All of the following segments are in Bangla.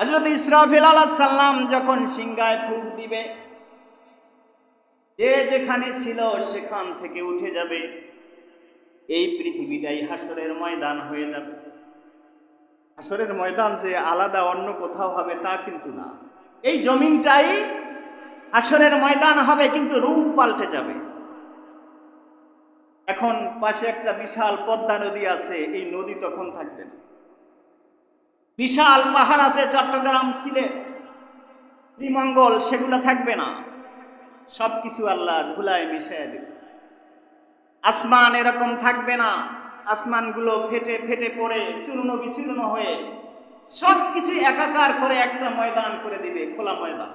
হজরত ইসরাফিল সাল্লাম যখন সিংগায় ফুক দিবে, যে যেখানে ছিল সেখান থেকে উঠে যাবে। এই পৃথিবীটাই হাসরের ময়দান হয়ে যাবে। হাসরের ময়দান যে আলাদা, অন্য কোথাও হবে তা কিন্তু না। এই জমিনটাই হাসরের ময়দান হবে, কিন্তু রূপ পাল্টে যাবে। এখন পাশে একটা বিশাল পদ্মা নদী আছে, এই নদী তখন থাকবে না। বিশাল পাহাড় আছে চট্টগ্রাম, সিলেট, শ্রীমঙ্গল, সেগুলো থাকবে না। সব কিছু আল্লাহ ধুলায় মিশিয়ে দেবে। আসমান এরকম থাকবে না। আসমানগুলো ফেটে ফেটে পড়ে, চূর্ণ বিচূর্ণ হয়ে সব কিছু একাকার করে একটা ময়দান করে দিবে, খোলা ময়দান।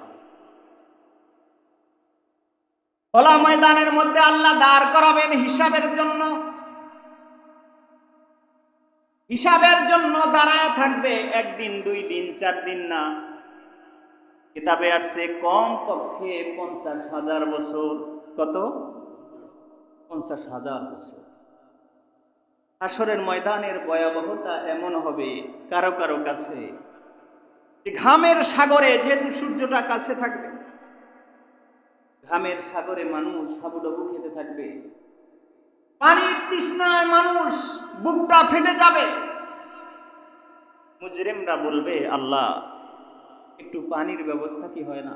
খোলা ময়দানের মধ্যে আল্লাহ দাঁড় করাবেন হিসাবের জন্য। হিসাবের জন্য দাঁড়ায় থাকবে, একদিন, দুই দিন, চার দিন না। কিতাবে আসছে কম পক্ষে পঞ্চাশ হাজার বছর। কত? পঞ্চাশ হাজার বছর। আসরের ময়দানের ভয়াবহতা এমন হবে, কারও কারও কাছে। ঘামের সাগরে যেহেতু সূর্যটা কাছে থাকবে, ঘামের সাগরে মানুষ হাবুডাবু খেতে থাকবে। পানির তৃষ্ণায় মানুষ বুকটা ফেটে যাবে। মুজরিমরা বলবে আল্লাহ একটু পানির ব্যবস্থা কি হয় না?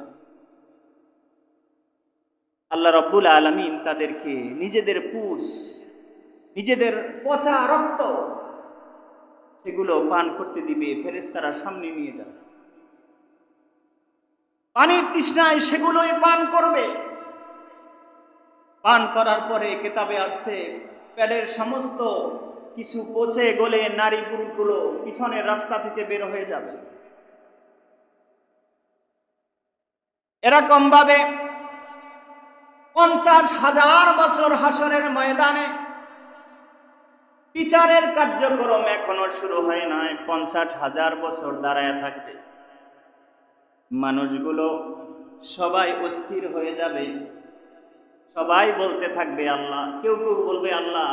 আল্লাহ রব্বুল আলমিন তাদেরকে নিজেদের পুষ নিজেদের পচা রক্ত সেগুলো পান করতে দিবে ফেরেস্তারা সামনে নিয়ে যাবে। পানির তৃষ্ণায় সেগুলোই পান করবে। পান করার পরে কেতাবে আসছে, প্যাডের সমস্ত কিছু পচে গলে নারী পুরুষগুলো পিছনের রাস্তা থেকে বের হয়ে যাবে। এরকম ভাবে পঞ্চাশ হাজার বছর হাসরের ময়দানে বিচারের কার্যক্রম এখনও শুরু হয় নাই, পঞ্চাশ হাজার বছর দাঁড়ায় থাকবে। মানুষগুলো সবাই অস্থির হয়ে যাবে। সবাই বলতে থাকবে আল্লাহ, কেউ কেউ বলবে আল্লাহ,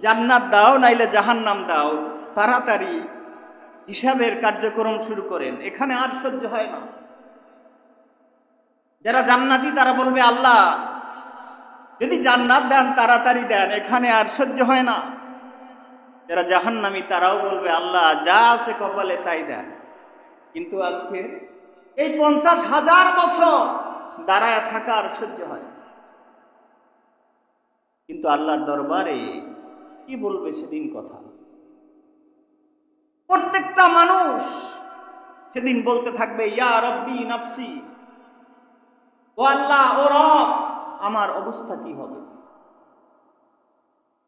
জান্নাত দাও, নাইলে জাহান্নাম দাও, তাড়াতাড়ি হিসাবের কার্যক্রম শুরু করেন, এখানে আর সহ্য হয় না। যারা জান্নাতি তারা বলবে আল্লাহ, যদি জান্নাত দেন, তাড়াতাড়ি দেন, এখানে আর সহ্য হয় না। যারা জাহান্নামি তারাও বলবে আল্লাহ, যা আছে কপালে তাই দেন। কিন্তু আজকে এই পঞ্চাশ হাজার বছর দাঁড়ায় থাকা আর সহ্য হয় কিন্তু আল্লাহর দরবারে কি বলবে সেদিন কথা? প্রত্যেকটা মানুষ সেদিন বলতে থাকবে, ইয়া রব্বি নাফসি, ও আল্লাহ, ও রব, আমার অবস্থা কি হবে?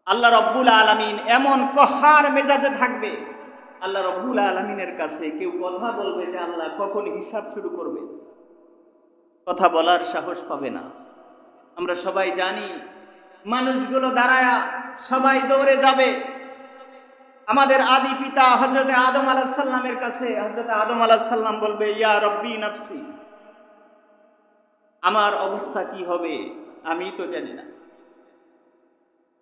আল্লাহ রব্বুল আলমিন এমন কহার মেজাজে থাকবে, আল্লাহ রব্বুল আলমিনের কাছে কেউ কথা বলবে যে আল্লাহ কখন হিসাব শুরু করবে? কথা বলার সাহস পাবে না। আমরা সবাই জানি মানুষগুলো দাঁড়ায়া সবাই দৌড়ে যাবে। আমাদের আদি পিতা হজরত আদম আলাহ সাল্লামের কাছে হজরত আদম আলাহ সাল্লাম বলবে, ইয়া রব্বি নফসি, আমার অবস্থা কি হবে? আমি তো জানি না।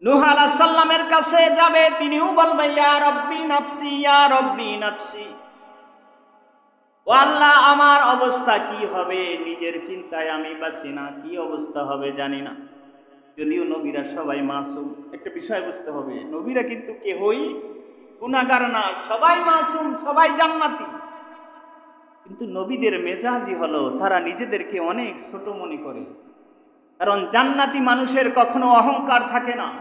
নুহ সাল্লামের কাছে যাবে, তিনিও বলবে, ইয়া রব্বি নফসি, ইয়া রব্বি নফসি। ও আল্লাহ, আমার অবস্থা কি হবে? নিজের চিন্তায় আমি বাঁচি না, কি অবস্থা হবে জানি না। যদিও নবীরা সবাই মাসুম। একটা বিষয় বুঝতে হবে, নবীরা কিন্তু কেহই গুণাগার না, সবাই মাসুম, সবাই জান্নাতি। কিন্তু নবীদের মেজাজই হলো, তারা নিজেদেরকে অনেক ছোট মনে করে। কারণ জান্নাতি মানুষের কখনো অহংকার থাকে না।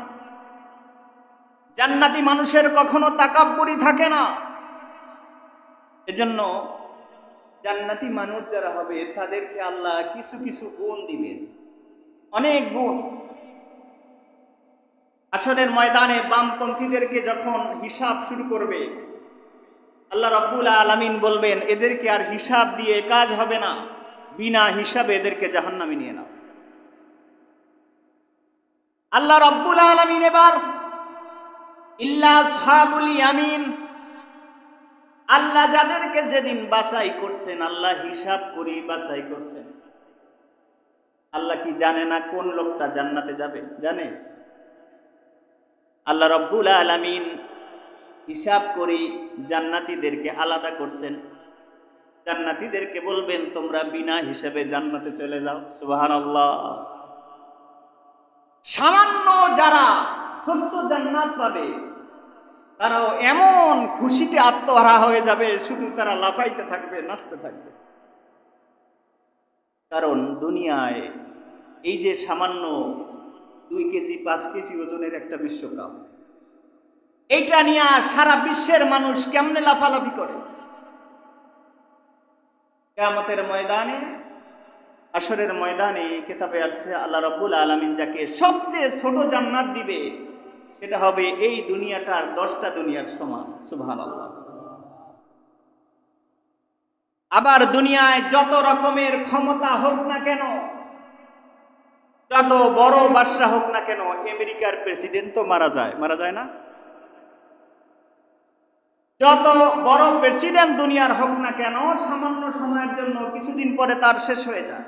জান্নাতি মানুষের কখনো তাকাব্বরি থাকে না। এজন্য জান্নাতি মানুষ যারা হবে, তাদেরকে আল্লাহ কিছু কিছু গুণ দিবেন। অনেক গুণ। আসরের ময়দানে বামপন্থীদেরকে যখন হিসাব শুরু করবে, আল্লাহ রব্বুল আলমিন বলবেন, এদেরকে আর হিসাব দিয়ে কাজ হবে না। বিনা হিসাবে এদেরকে জাহান্নামে নিয়ে নাও। আল্লাহ রব্বুল আলমিন এবার, ইল্লা সাহাবুল ইয়ামিন। আল্লাহ যাদেরকে যেদিন বাছাই করছেন, আল্লাহ হিসাব করি বাছাই করছেন। আল্লাহ কি জানে না কোন লোকটা জান্নাতে যাবে? জানে? আল্লাহ রব্বুল আলমিন হিসাব করি জান্নাতীদেরকে আলাদা করছেন। জান্নাতীদেরকে বলবেন, তোমরা বিনা হিসেবে জান্নাতে চলে যাও। সুবহানাল্লাহ। সামান্য যারা ছোট্ট জান্নাত পাবে, তারাও এমন খুশিতে আত্মহারা হয়ে যাবে, শুধু তারা লাফাইতে থাকবে, নাচতে থাকবে। কারণ দুনিয়ায় এই যে সামান্য দুই কেজি, পাঁচ কেজি ওজনের একটা বিশ্বকাপ। এইটা নিয়ে সারা বিশ্বের মানুষ কেমনে লাফালাফি করে? কেয়ামতের ময়দানে আসরের ময়দানে কেতাবে আসছে, আল্লাহ রব্বুল আলমিন যাকে সবচেয়ে ছোট জান্নাত দিবে, সেটা হবে এই দুনিয়াটার দশটা দুনিয়ার সমান। সুবহান আবার দুনিয়ায় যত রকমের ক্ষমতা হোক না কেন যত বড় বাদশা হোক না কেন, আমেরিকার প্রেসিডেন্ট তো মারা যায়। মারা যায় না? যত বড় প্রেসিডেন্ট দুনিয়ার হোক না কেন, সামান্য সময়ের জন্য কিছুদিন পরে তার শেষ হয়ে যায়।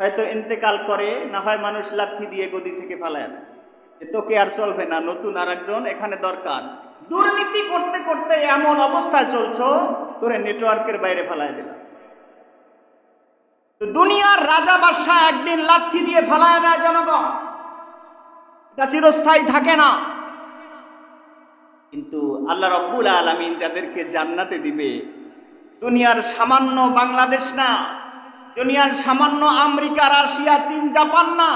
হয়তো ইন্তেকাল করে, না হয় মানুষ লাথি দিয়ে গদি থেকে ফালায় না তোকে আর চলবে না, নতুন আর একজন এখানে দরকার। দুর্নীতি করতে করতে এমন অবস্থায় চলছ, তোরে নেটওয়ার্কের বাইরে ফালায় দিলাম। দুনিয়ার রাজা বাদশাহ একদিন লাথি দিয়ে ফালায় দেয় জনগণ। এটা চিরস্থায়ী থাকে না। কিন্তু আল্লাহ রব্বুল আলমিন যাদেরকে জান্নাতে দিবে, দুনিয়ার সামান্য বাংলাদেশ না, দুনিয়ার সামান্য আমেরিকা, রাশিয়া, চীন, জাপান না।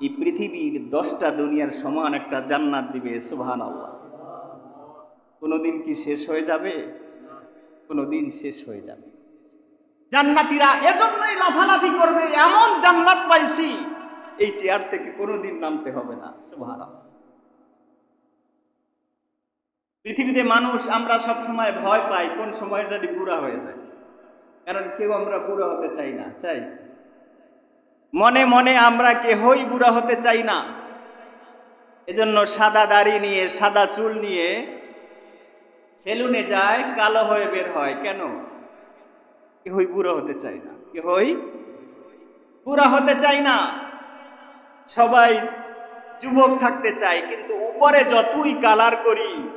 এই পৃথিবীর দশটা দুনিয়ার সমান একটা জান্নাত দিবে সুবহান আল্লাহ কোনোদিন কি শেষ হয়ে যাবে? কোনোদিন শেষ হয়ে যাবে। জান্নাতিরা এজন্যই লাফালাফি করবে, এমন জান্নাত পাইছি। এই চেয়ার থেকে কোনোদিন নামতে হবে না আল্লাহ পৃথিবীতে মানুষ আমরা সব সময় ভয় পাই, কোন সময় যদি বুড়া হয়ে যায়। কারণ কেউ আমরা বুড়া হতে চাই না, চাই? মনে মনে আমরা কেহই বুড়া হতে চাই না। এজন্য সাদা দাড়ি নিয়ে, সাদা চুল নিয়ে, সেলুনে যায়, কালো হয়ে বের হয়। কেন? কেহই বুড়া হতে চায় না। কেহই বুড়া হতে চায় না। সবাই যুবক থাকতে চায়, কিন্তু উপরে যতই কালার করি,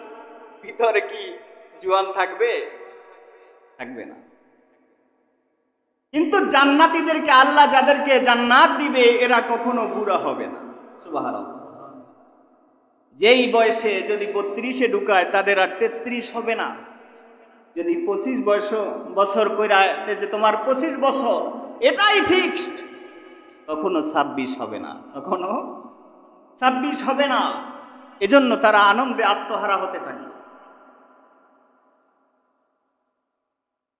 ভিতরে কি জোয়ান থাকবে? থাকবে না। কিন্তু জান্নাতিদেরকে, আল্লাহ যাদেরকে জান্নাত দিবে, এরা কখনো বুড়া হবে না। সুবাহার যেই বয়সে যদি বত্রিশে ঢুকায়, তাদের আর তেত্রিশ হবে না। যদি পঁচিশ বয়স, বছর কইরা যে তোমার পঁচিশ বছর, এটাই ফিক্সড কখনো ছাব্বিশ হবে না, কখনো ছাব্বিশ হবে না। এজন্য তারা আনন্দে আত্মহারা হতে থাকে।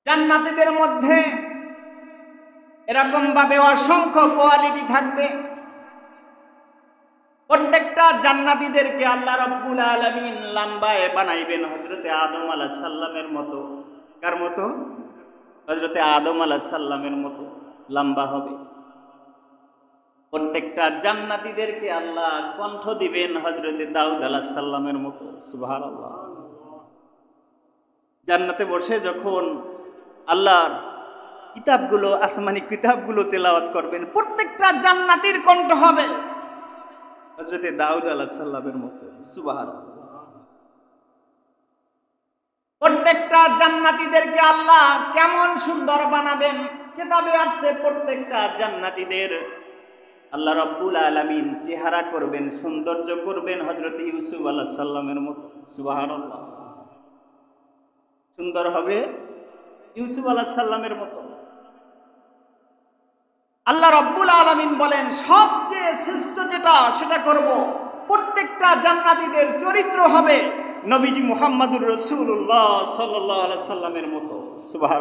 জান্নাতীদের মধ্যে এরকম ভাবে অসংখ্য কোয়ালিটি থাকবে। প্রত্যেকটা জান্নাতীদেরকে আল্লাহ রব্বুল আলমিন লাম্বায় বানাইবেন হজরতে আদম আলাহ সাল্লামের মতো। কার মতো? হজরতে আদম আলাহ সাল্লামের মতো। লম্বা হবে। প্রত্যেকটা জান্নাতীদেরকে আল্লাহ কণ্ঠ দিবেন হজরতে দাউদ আলাহ সাল্লামের মতো। সুবাহ আল্লাহ জান্নাতে বসে যখন আল্লাহর কিতাবগুলো, আসমানি কিতাবগুলো তেলাওয়াত করবেন, প্রত্যেকটা জান্নাতির কণ্ঠ হবে। হজরতে দাউদ আল্লাহ সাল্লামের মতো সুবাহ প্রত্যেকটা জান্নাতীদেরকে আল্লাহ কেমন সুন্দর বানাবেন, কেতাবে আসছে প্রত্যেকটা জান্নাতীদের। আল্লাহ রব্বুল আলমিন চেহারা করবেন, সৌন্দর্য করবেন হজরত ইউসুফ আল্লাহ সাল্লামের মতো সুবাহ সুন্দর হবে ইউসুফ আল্লাহ সাল্লামের মতো। আল্লাহ রব্বুল আলমিন বলেন, সবচেয়ে শ্রেষ্ঠ যেটা, সেটা করব। প্রত্যেকটা জান্নাতিদের চরিত্র হবে নবীজি মুহাম্মদুর রসুল্লাহ সাল্লাহ সাল্লামের মতো। সুবাহ